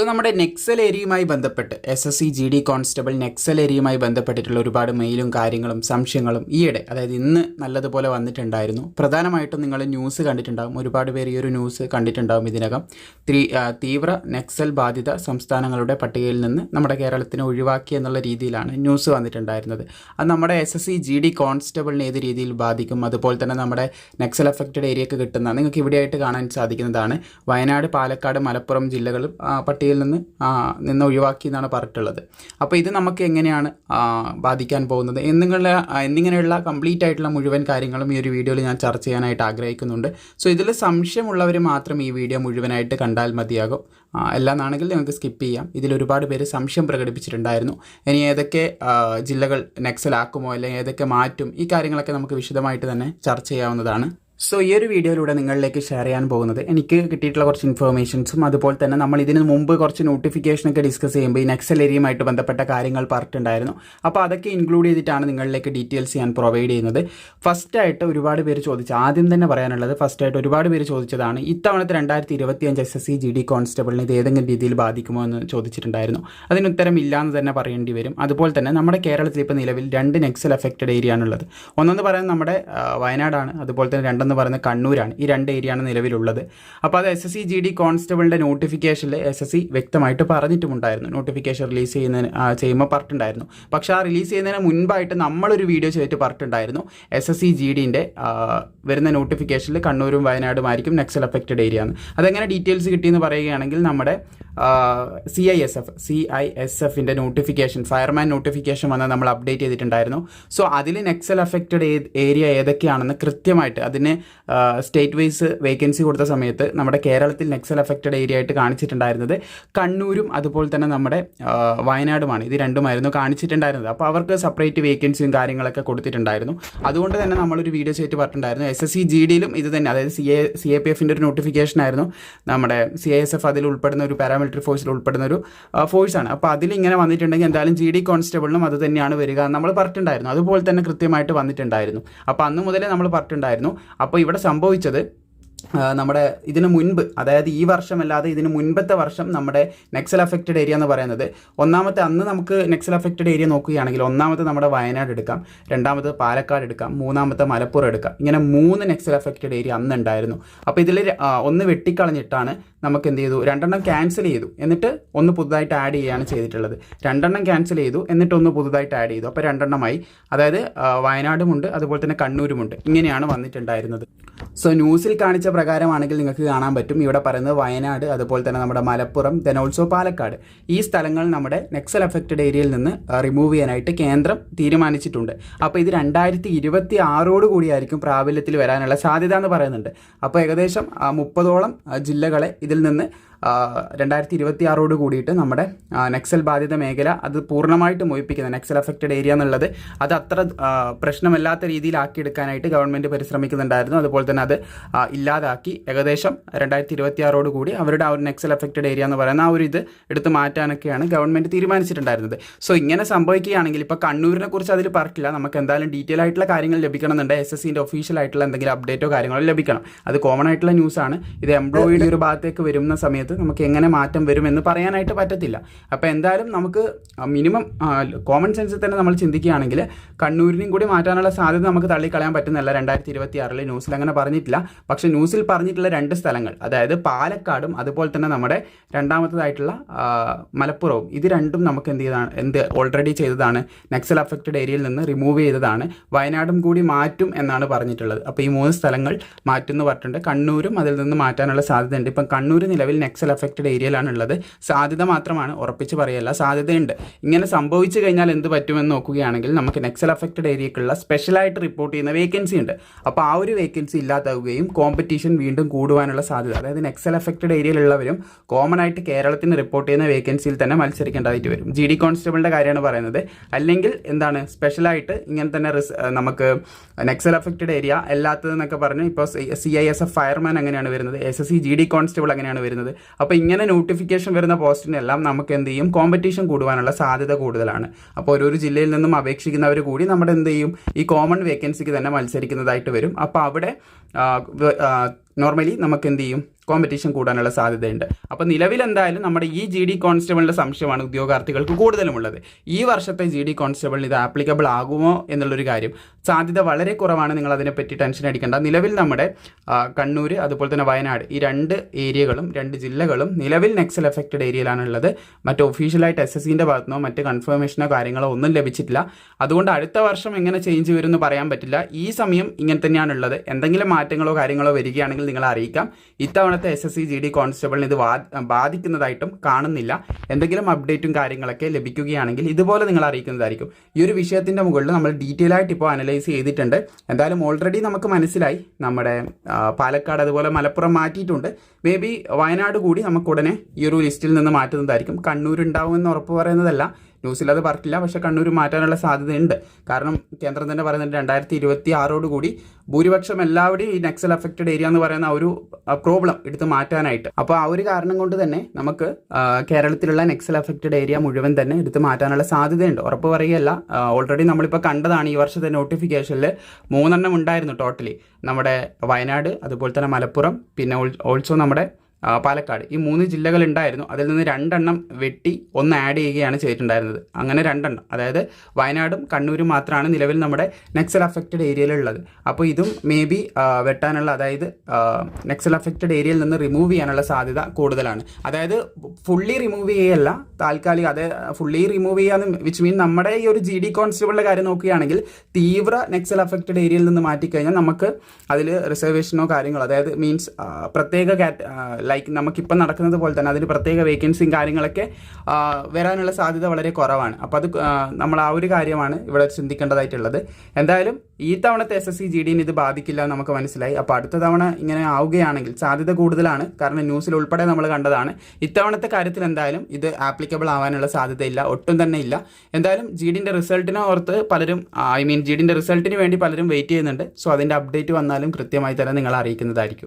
So നമ്മുടെ നെക്സൽ ഏരിയയുമായി ബന്ധപ്പെട്ട് S S C G D constable Naxal ഏരിയയുമായി ബന്ധപ്പെട്ടിട്ടുള്ള ഒരുപാട് മെയിലും കാര്യങ്ങളും സംശയങ്ങളും ഈയിടെ അതായത് ഇന്ന് നല്ലതുപോലെ വന്നിട്ടുണ്ടായിരുന്നു. പ്രധാനമായിട്ടും നിങ്ങൾ ന്യൂസ് കണ്ടിട്ടുണ്ടാകും ഒരുപാട് പേര് ഈ ഒരു ന്യൂസ് കണ്ടിട്ടുണ്ടാകും ഇതിനകം. തീവ്ര നെക്സൽ ബാധിത സംസ്ഥാനങ്ങളുടെ പട്ടികയിൽ നിന്ന് നമ്മുടെ കേരളത്തിനെ ഒഴിവാക്കി എന്നുള്ള രീതിയിലാണ് ന്യൂസ് വന്നിട്ടുണ്ടായിരുന്നത്. അത് നമ്മുടെ S S C G D കോൺസ്റ്റബിളിനെ ഏത് രീതിയിൽ ബാധിക്കും? അതുപോലെ തന്നെ നമ്മുടെ നെക്സൽ അഫക്റ്റഡ് ഏരിയക്ക് കിട്ടുന്ന നിങ്ങൾക്ക് ഇവിടെയായിട്ട് കാണാൻ സാധിക്കുന്നതാണ്. വയനാട് പാലക്കാട് മലപ്പുറം ജില്ലകളും ആ, പട്ടികയിൽ നിന്ന് നിന്ന് ഒഴിവാക്കി എന്നാണ് പറഞ്ഞിട്ടുള്ളത്. അപ്പോൾ ഇത് നമുക്ക് എങ്ങനെയാണ് ബാധിക്കാൻ പോകുന്നത്? എന്നിങ്ങനെ എന്നിങ്ങനെയുള്ള കംപ്ലീറ്റ് ആയിട്ടുള്ള മുഴുവൻ കാര്യങ്ങളും ഈ ഒരു വീഡിയോയിൽ ഞാൻ ചർച്ച ചെയ്യാനായിട്ട് ആഗ്രഹിക്കുന്നുണ്ട്. സോ ഇതിൽ സംശയമുള്ളവർ മാത്രം ഈ വീഡിയോ മുഴുവനായിട്ട് കണ്ടാൽ മതിയാകും. അല്ലാന്നാണെങ്കിൽ നിങ്ങൾക്ക് സ്കിപ്പ് ചെയ്യാം. ഇതിൽ ഒരുപാട് പേര് സംശയം പ്രകടിപ്പിച്ചിട്ടുണ്ടായിരുന്നു. ഇനി ഏതൊക്കെ ജില്ലകൾ നെക്സലാക്കുമോ? അല്ലെങ്കിൽ ഏതൊക്കെ മാറ്റും? ഈ കാര്യങ്ങളൊക്കെ നമുക്ക് വിശദമായിട്ട് തന്നെ ചർച്ച ചെയ്യാവുന്നതാണ്. സോ ഈ ഒരു വീഡിയോയിലൂടെ നിങ്ങളിലേക്ക് ഷെയർ ചെയ്യാൻ പോകുന്നത് എനിക്ക് കിട്ടിയിട്ടുള്ള കുറച്ച് ഇൻഫർമേഷൻസും അതുപോലെ തന്നെ നമ്മൾ ഇതിന് മുമ്പ് കുറച്ച് നോട്ടിഫിക്കേഷനൊക്കെ ഡിസ്കസ് ചെയ്യുമ്പോൾ ഈ നെക്സൽ ഏരിയയുമായിട്ട് ബന്ധപ്പെട്ട കാര്യങ്ങൾ പറഞ്ഞിട്ടുണ്ടായിരുന്നു. അപ്പോൾ അതൊക്കെ ഇൻക്ലൂഡ് ചെയ്തിട്ടാണ് നിങ്ങളിലേക്ക് ഡീറ്റെയിൽസ് ഞാൻ പ്രൊവൈഡ് ചെയ്യുന്നത്. ഫസ്റ്റായിട്ട് ഒരുപാട് പേര് ചോദിച്ചു ആദ്യം തന്നെ പറയാനുള്ളത് ഫസ്റ്റായിട്ട് ഒരുപാട് പേര് ചോദിച്ചതാണ് ഇത്തവണത്തെ രണ്ടായിരത്തി ഇരുപത്തി അഞ്ച് S S C G D കോൺസ്റ്റബിളിന് ഇത് ഏതെങ്കിലും രീതിയിൽ ബാധിക്കുമോ എന്ന് ചോദിച്ചിട്ടുണ്ടായിരുന്നു. അതിന് ഉത്തരം ഇല്ല എന്ന് തന്നെ പറയേണ്ടി വരും. അതുപോലെ തന്നെ നമ്മുടെ കേരളത്തിൽ ഇപ്പോൾ നിലവിൽ രണ്ട് നെക്സൽ എഫക്റ്റഡ് ഏരിയ ആണുള്ളത്. ഒന്നെന്ന് പറയുന്നത് നമ്മുടെ വയനാടാണ്. അതുപോലെ തന്നെ രണ്ടെന്ന് പറയുന്നത് കണ്ണൂരാണ് ഈ രണ്ട് ഏരിയ ആണ് നിലവിലുള്ളത്. അപ്പോൾ അത് S S C G D കോൺസ്റ്റബിളിന്റെ നോട്ടിഫിക്കേഷനിൽ എസ് എസ് സി വ്യക്തമായിട്ട് പറഞ്ഞിട്ടുമുണ്ടായിരുന്നു. നോട്ടിഫിക്കേഷൻ റിലീസ് ചെയ്യുന്നതിന് ചെയ്യുമ്പോൾ പറഞ്ഞിട്ടുണ്ടായിരുന്നു. പക്ഷേ ആ റിലീസ് ചെയ്യുന്നതിന് മുൻപായിട്ട് നമ്മളൊരു വീഡിയോ ചെയ്തിട്ട് പറഞ്ഞിട്ടുണ്ടായിരുന്നു. എസ് എസ് സി ജി ഡിന്റെ വരുന്ന നോട്ടിഫിക്കേഷനിൽ കണ്ണൂരും വയനാടും ആയിരിക്കും നെക്സൽ അഫക്റ്റഡ് ഏരിയ എന്ന് അതെങ്ങനെ ഡീറ്റെയിൽസ് കിട്ടിയെന്ന് പറയുകയാണെങ്കിൽ നമ്മുടെ C I S F C I S എഫിന്റെ നോട്ടിഫിക്കേഷൻ ഫയർമാൻ നോട്ടിഫിക്കേഷൻ വന്ന് നമ്മൾ അപ്ഡേറ്റ് ചെയ്തിട്ടുണ്ടായിരുന്നു. സോ അതിൽ നെക്സൽ അഫക്റ്റഡ് ഏരിയ ഏതൊക്കെയാണെന്ന് കൃത്യമായിട്ട് അതിന് സ്റ്റേറ്റ് വൈസ് വേക്കൻസി കൊടുത്ത സമയത്ത് നമ്മുടെ കേരളത്തിൽ നെക്സൽ അഫക്റ്റഡ് ഏരിയ ആയിട്ട് കാണിച്ചിട്ടുണ്ടായിരുന്നത് കണ്ണൂരും അതുപോലെ തന്നെ നമ്മുടെ വയനാടുമാണ്. ഇത് രണ്ടുമായിരുന്നു കാണിച്ചിട്ടുണ്ടായിരുന്നത്. അപ്പോൾ അവർക്ക് സെപ്പറേറ്റ് വേക്കൻസിയും കാര്യങ്ങളൊക്കെ കൊടുത്തിട്ടുണ്ടായിരുന്നു. അതുകൊണ്ട് തന്നെ നമ്മളൊരു വീഡിയോ ചെയ്തിട്ട് പറഞ്ഞിട്ടുണ്ടായിരുന്നു. എസ് എസ് സി ജി ഡിയിലും ഇത് തന്നെ അതായത് C A C A P എഫിന്റെ ഒരു നോട്ടിഫിക്കേഷൻ ആയിരുന്നു നമ്മുടെ സി ഐ എസ് എഫ് അതിൽ ഉൾപ്പെടുന്ന ഒരു പാരാമിലിറ്ററി ഫോഴ്സിൽ ഉൾപ്പെടുന്ന ഒരു ഫോഴ്സാണ് അപ്പോൾ അതിൽ ഇങ്ങനെ വന്നിട്ടുണ്ടെങ്കിൽ എന്തായാലും ജി ഡി കോൺസ്റ്റബിളിനും അത് തന്നെയാണ് വരിക നമ്മൾ പറഞ്ഞിട്ടുണ്ടായിരുന്നു. അതുപോലെ തന്നെ കൃത്യമായിട്ട് വന്നിട്ടുണ്ടായിരുന്നു. അപ്പോൾ അന്ന് മുതലേ നമ്മൾ പറഞ്ഞിട്ടുണ്ടായിരുന്നു. അപ്പോൾ ഇവിടെ സംഭവിച്ചത് നമ്മുടെ ഇതിന് മുൻപ് അതായത് ഈ വർഷമല്ലാതെ ഇതിന് മുൻപത്തെ വർഷം നമ്മുടെ നെക്സൽ അഫക്റ്റഡ് ഏരിയ എന്ന് പറയുന്നത്. ഒന്നാമത്തെ അന്ന് നമുക്ക് നെക്സൽ അഫക്റ്റഡ് ഏരിയ നോക്കുകയാണെങ്കിൽ ഒന്നാമത്തെ നമ്മുടെ വയനാട് എടുക്കാം രണ്ടാമത് പാലക്കാട് എടുക്കാം മൂന്നാമത്തെ മലപ്പുറം എടുക്കാം. ഇങ്ങനെ മൂന്ന് നെക്സൽ അഫക്റ്റഡ് ഏരിയ അന്ന് ഉണ്ടായിരുന്നു. അപ്പോൾ ഇതിൽ ഒന്ന് വെട്ടിക്കളഞ്ഞിട്ടാണ് നമുക്ക് എന്ത് ചെയ്തു? രണ്ടെണ്ണം ക്യാൻസൽ ചെയ്തു. എന്നിട്ട് ഒന്ന് പുതുതായിട്ട് ആഡ് ചെയ്യുകയാണ് ചെയ്തിട്ടുള്ളത്. രണ്ടെണ്ണം ക്യാൻസൽ ചെയ്തു എന്നിട്ട് ഒന്ന് പുതുതായിട്ട് ആഡ് ചെയ്തു. അപ്പോൾ രണ്ടെണ്ണമായി. അതായത് വയനാടുമുണ്ട് അതുപോലെ തന്നെ കണ്ണൂരുമുണ്ട്. ഇങ്ങനെയാണ് വന്നിട്ടുണ്ടായിരുന്നത്. സോ ന്യൂസിൽ കാണിച്ച പ്രകാരമാണെങ്കിൽ നിങ്ങൾക്ക് കാണാൻ പറ്റും. ഇവിടെ പറയുന്നത് വയനാട് അതുപോലെ തന്നെ നമ്മുടെ മലപ്പുറം ദെൻ ഓൾസോ പാലക്കാട്. ഈ സ്ഥലങ്ങൾ നമ്മുടെ നെക്സൽ അഫക്റ്റഡ് ഏരിയയിൽ നിന്ന് റിമൂവ് ചെയ്യാനായിട്ട് കേന്ദ്രം തീരുമാനിച്ചിട്ടുണ്ട്. അപ്പോൾ ഇത് രണ്ടായിരത്തി ഇരുപത്തി ആറോട് കൂടിയായിരിക്കും പ്രാബല്യത്തിൽ വരാനുള്ള സാധ്യത എന്ന് പറയുന്നുണ്ട്. അപ്പോൾ ഏകദേശം മുപ്പതോളം ജില്ലകളെ ഇതിൽ നിന്ന് രണ്ടായിരത്തി ഇരുപത്തി ആറോട് കൂടിയിട്ട് നമ്മുടെ നെക്സൽ ബാധിത മേഖല അത് പൂർണമായിട്ട് മോഹിപ്പിക്കുന്നത് നക്സൽ അഫക്റ്റഡ് ഏരിയ എന്നുള്ളത് അത് അത്ര പ്രശ്നമല്ലാത്ത രീതിയിലാക്കിയെടുക്കാനായിട്ട് ഗവൺമെന്റ് പരിശ്രമിക്കുന്നുണ്ടായിരുന്നു. അതുപോലെ തന്നെ അത് ഇല്ലാതാക്കി. ഏകദേശം രണ്ടായിരത്തി ഇരുപത്തി ആറോട് കൂടി അവരുടെ ആ ഒരു നെക്സൽ അഫക്റ്റഡ് ഏരിയ എന്ന് പറയുന്ന ആ ഒരു ഇത് എടുത്ത് മാറ്റാനൊക്കെയാണ് ഗവൺമെന്റ് തീരുമാനിച്ചിട്ടുണ്ടായിരുന്നത്. സോ ഇങ്ങനെ സംഭവിക്കുകയാണെങ്കിൽ ഇപ്പോൾ കണ്ണൂരിനെ കുറിച്ച് അതിൽ പറക്കില്ല നമുക്ക് എന്തായാലും ഡീറ്റെയിൽ ആയിട്ടുള്ള കാര്യങ്ങൾ ലഭിക്കണമെന്നുണ്ട്. എസ് എസ് സിന്റെ ഒഫീഷ്യൽ ആയിട്ടുള്ള എന്തെങ്കിലും അപ്ഡേറ്റോ കാര്യങ്ങളോ ലഭിക്കണം. അത് കോമൺ ആയിട്ടുള്ള ന്യൂസാണ് ഇത് എംപ്ലോയിയുടെ ഒരു ഭാഗത്തേക്ക് വരുന്ന സമയത്ത് നമുക്ക് എങ്ങനെ മാറ്റം വരുമെന്ന് പറയാനായിട്ട് പറ്റത്തില്ല. അപ്പോൾ എന്തായാലും നമുക്ക് മിനിമം കോമൺ സെൻസിൽ തന്നെ നമ്മൾ ചിന്തിക്കുകയാണെങ്കിൽ കണ്ണൂരിനും കൂടി മാറ്റാനുള്ള സാധ്യത നമുക്ക് തള്ളിക്കളയാൻ പറ്റുന്നില്ല രണ്ടായിരത്തി ഇരുപത്തി ആറിൽ ന്യൂസിൽ. അങ്ങനെ പറഞ്ഞിട്ടില്ല. പക്ഷേ ന്യൂസിൽ പറഞ്ഞിട്ടുള്ള രണ്ട് സ്ഥലങ്ങൾ അതായത് പാലക്കാടും അതുപോലെ തന്നെ നമ്മുടെ രണ്ടാമത്തതായിട്ടുള്ള മലപ്പുറവും ഇത് രണ്ടും നമുക്ക് എന്ത് ചെയ്താണ് എന്ത് ഓൾറെഡി ചെയ്തതാണ് നക്സൽ അഫക്റ്റഡ് ഏരിയയിൽ നിന്ന് റിമൂവ് ചെയ്തതാണ് വയനാടും കൂടി മാറ്റും എന്നാണ് പറഞ്ഞിട്ടുള്ളത്. അപ്പോൾ ഈ മൂന്ന് സ്ഥലങ്ങൾ മാറ്റുമെന്ന് പറഞ്ഞിട്ടുണ്ട്. കണ്ണൂരും അതിൽ നിന്ന് മാറ്റാനുള്ള സാധ്യതയുണ്ട്. ഇപ്പം കണ്ണൂർ നിലവിൽ നെക്സൽ അഫക്റ്റഡ് ഏരിയയിലാണ് ഉള്ളത് സാധ്യത മാത്രമാണ് ഉറപ്പിച്ച് പറയല്ല സാധ്യതയുണ്ട്. ഇങ്ങനെ സംഭവിച്ചു കഴിഞ്ഞാൽ എന്ത് പറ്റുമെന്ന് നോക്കുകയാണെങ്കിൽ നമുക്ക് നെക്സൽ അഫക്റ്റഡ് ഏരിയക്കുള്ള സ്പെഷ്യലായിട്ട് റിപ്പോർട്ട് ചെയ്യുന്ന വേക്കൻസി ഉണ്ട്. അപ്പോൾ ആ ഒരു വേക്കൻസി ഇല്ലാതാവുകയും കോമ്പറ്റീഷൻ വീണ്ടും കൂടുവാനുള്ള സാധ്യത അതായത് നെക്സൽ അഫക്റ്റഡ് ഏരിയയിലുള്ളവരും കോമൺ ആയിട്ട് കേരളത്തിന് റിപ്പോർട്ട് ചെയ്യുന്ന വേക്കൻസിയിൽ തന്നെ മത്സരിക്കേണ്ടതായിട്ട് വരും. ജി ഡി കോൺസ്റ്റബിളിന്റെ കാര്യമാണ് പറയുന്നത്. അല്ലെങ്കിൽ എന്താണ് സ്പെഷ്യലായിട്ട് ഇങ്ങനെ തന്നെ നമുക്ക് നെക്സൽ അഫക്റ്റഡ് ഏരിയ അല്ലാത്തതെന്നൊക്കെ പറഞ്ഞ് ഇപ്പോൾ C I S F fireman അങ്ങനെയാണ് വരുന്നത്. S S C G D constable അങ്ങനെയാണ് വരുന്നത്. അപ്പോൾ ഇങ്ങനെ നോട്ടിഫിക്കേഷൻ വരുന്ന പോസ്റ്റിനെല്ലാം നമുക്ക് എന്ത് ചെയ്യും? കോമ്പറ്റീഷൻ കൂടുവാനുള്ള സാധ്യത കൂടുതലാണ്. അപ്പോൾ ഓരോരു ജില്ലയിൽ നിന്നും അപേക്ഷിക്കുന്നവർ കൂടി നമ്മുടെ എന്ത് ചെയ്യും? ഈ കോമൺ വേക്കൻസിക്ക് തന്നെ മത്സരിക്കുന്നതായിട്ട് വരും. അപ്പോൾ അവിടെ നോർമലി നമുക്ക് എന്ത് ചെയ്യും? കോമ്പറ്റീഷൻ കൂടാനുള്ള സാധ്യതയുണ്ട്. അപ്പോൾ നിലവിൽ എന്തായാലും നമ്മുടെ ഈ ജി ഡി കോൺസ്റ്റബിളിന്റെ സംശയമാണ് ഉദ്യോഗാർത്ഥികൾക്ക് കൂടുതലുമുള്ളത്. ഈ വർഷത്തെ ജി ഡി കോൺസ്റ്റബിളിന് ഇത് ആപ്ലിക്കബിൾ ആകുമോ എന്നുള്ളൊരു കാര്യം. സാധ്യത വളരെ കുറവാണ്. നിങ്ങൾ അതിനെപ്പറ്റി ടെൻഷൻ അടിക്കേണ്ട. നിലവിൽ നമ്മുടെ കണ്ണൂർ അതുപോലെ തന്നെ വയനാട് ഈ രണ്ട് ഏരിയകളും രണ്ട് ജില്ലകളും നിലവിൽ നെക്സൽ എഫക്റ്റഡ് ഏരിയയിലാണുള്ളത്. മറ്റ് ഒഫീഷ്യലായിട്ട് എസ് എസ് സിന്റെ ഭാഗത്തുനിന്നോ മറ്റ് കൺഫർമേഷനോ കാര്യങ്ങളോ ഒന്നും ലഭിച്ചിട്ടില്ല. അതുകൊണ്ട് അടുത്ത വർഷം എങ്ങനെ ചേഞ്ച് വരുമെന്ന് പറയാൻ പറ്റില്ല. ഈ സമയം ഇങ്ങനെ തന്നെയാണുള്ളത്. എന്തെങ്കിലും മാറ്റങ്ങളോ കാര്യങ്ങളോ വരികയാണെങ്കിൽ നിങ്ങൾ അറിയിക്കാം ഇത്തവണത്തെ S S C G D കോൺസ്റ്റബിളിന് ഇത് ബാധിക്കുന്നതായിട്ടും കാണുന്നില്ല. എന്തെങ്കിലും അപ്ഡേറ്റും കാര്യങ്ങളൊക്കെ ലഭിക്കുകയാണെങ്കിൽ ഇതുപോലെ നിങ്ങൾ അറിയിക്കുന്നതായിരിക്കും. ഈ ഒരു വിഷയത്തിന്റെ മുകളിൽ നമ്മൾ ഡീറ്റെയിൽ ആയിട്ട് ഇപ്പോൾ അനലൈസ് ചെയ്തിട്ടുണ്ട്. എന്തായാലും ഓൾറെഡി നമുക്ക് മനസ്സിലായി. നമ്മുടെ പാലക്കാട് അതുപോലെ മലപ്പുറം മാറ്റിയിട്ടുണ്ട്. മേ ബി വയനാട് കൂടി നമുക്ക് ഉടനെ ഈ ഒരു ലിസ്റ്റിൽ നിന്ന് മാറ്റുന്നതായിരിക്കും. കണ്ണൂർ ഉണ്ടാവുമെന്ന് ഉറപ്പ് പറയുന്നതല്ല. ന്യൂസിൽ അത് പറഞ്ഞില്ല പക്ഷേ കണ്ണൂർ മാറ്റാനുള്ള സാധ്യതയുണ്ട്. കാരണം കേന്ദ്രം തന്നെ പറയുന്നത് രണ്ടായിരത്തി ഇരുപത്തി ആറോട് കൂടി ഭൂരിപക്ഷം എല്ലാവരുടെയും ഈ നക്സൽ അഫക്റ്റഡ് ഏരിയ എന്ന് പറയുന്ന ഒരു പ്രോബ്ലം എടുത്ത് മാറ്റാനായിട്ട്. അപ്പോൾ ആ ഒരു കാരണം കൊണ്ട് തന്നെ നമുക്ക് കേരളത്തിലുള്ള നെക്സൽ അഫക്റ്റഡ് ഏരിയ മുഴുവൻ തന്നെ എടുത്ത് മാറ്റാനുള്ള സാധ്യതയുണ്ട്. ഉറപ്പ് പറയുകയല്ല. ഓൾറെഡി നമ്മളിപ്പോൾ കണ്ടതാണ് ഈ വർഷത്തെ നോട്ടിഫിക്കേഷനിൽ മൂന്നെണ്ണം ഉണ്ടായിരുന്നു ടോട്ടലി നമ്മുടെ വയനാട് അതുപോലെ തന്നെ മലപ്പുറം പിന്നെ ഓൾസോ നമ്മുടെ പാലക്കാട്. ഈ മൂന്ന് ജില്ലകൾ ഉണ്ടായിരുന്നു അതിൽ നിന്ന് രണ്ടെണ്ണം വെട്ടി ഒന്ന് ആഡ് ചെയ്യുകയാണ് ചെയ്തിട്ടുണ്ടായിരുന്നത്. അങ്ങനെ രണ്ടെണ്ണം. അതായത് വയനാടും കണ്ണൂരും മാത്രമാണ് നിലവിൽ നമ്മുടെ നെക്സൽ അഫക്റ്റഡ് ഏരിയയിലുള്ളത് അപ്പോൾ ഇതും മേ ബി വെട്ടാനുള്ള അതായത് നെക്സൽ അഫക്റ്റഡ് ഏരിയയിൽ നിന്ന് റിമൂവ് ചെയ്യാനുള്ള സാധ്യത കൂടുതലാണ്. അതായത് ഫുള്ളി റിമൂവ് ചെയ്യല്ല താൽക്കാലിക അത് ഫുള്ളി റിമൂവ് ചെയ്യാന്ന് വിച്ച് മീൻ നമ്മുടെ ഈ ഒരു ജി ഡി കോൺസ്റ്റബിളിന്റെ കാര്യം നോക്കുകയാണെങ്കിൽ തീവ്ര നെക്സൽ അഫക്റ്റഡ് ഏരിയയിൽ നിന്ന് മാറ്റിക്കഴിഞ്ഞാൽ നമുക്ക് അതിൽ റിസർവേഷനോ കാര്യങ്ങളോ അതായത് മീൻസ് പ്രത്യേക ലൈക്ക് നമുക്കിപ്പം നടക്കുന്നത് പോലെ തന്നെ അതിന് പ്രത്യേക വേക്കൻസിയും കാര്യങ്ങളൊക്കെ വരാനുള്ള സാധ്യത വളരെ കുറവാണ്. അപ്പോൾ അത് നമ്മൾ ആ ഒരു കാര്യമാണ് ഇവിടെ ചിന്തിക്കേണ്ടതായിട്ടുള്ളത്. എന്തായാലും ഈ തവണത്തെ എസ് എസ് സി ജി ഡിന് ഇത് ബാധിക്കില്ല എന്ന് നമുക്ക് മനസ്സിലായി. അപ്പോൾ അടുത്ത തവണ ഇങ്ങനെ ആവുകയാണെങ്കിൽ സാധ്യത കൂടുതലാണ്. കാരണം ന്യൂസിൽ ഉൾപ്പെടെ നമ്മൾ കണ്ടതാണ്. ഇത്തവണത്തെ കാര്യത്തിൽ എന്തായാലും ഇത് ആപ്ലിക്കബിൾ ആവാനുള്ള സാധ്യതയില്ല ഒട്ടും തന്നെ ഇല്ല. എന്തായാലും ജി ഡിന്റെ റിസൾട്ടിനെ ഓർത്ത് പലരും ഐ മീൻ ജി ഡിന്റെ റിസൾട്ടിന് വേണ്ടി പലരും വെയിറ്റ് ചെയ്യുന്നുണ്ട്. സോ അതിന്റെ അപ്ഡേറ്റ് വന്നാലും കൃത്യമായി തന്നെ നിങ്ങളെ അറിയിക്കുന്നതായിരിക്കും.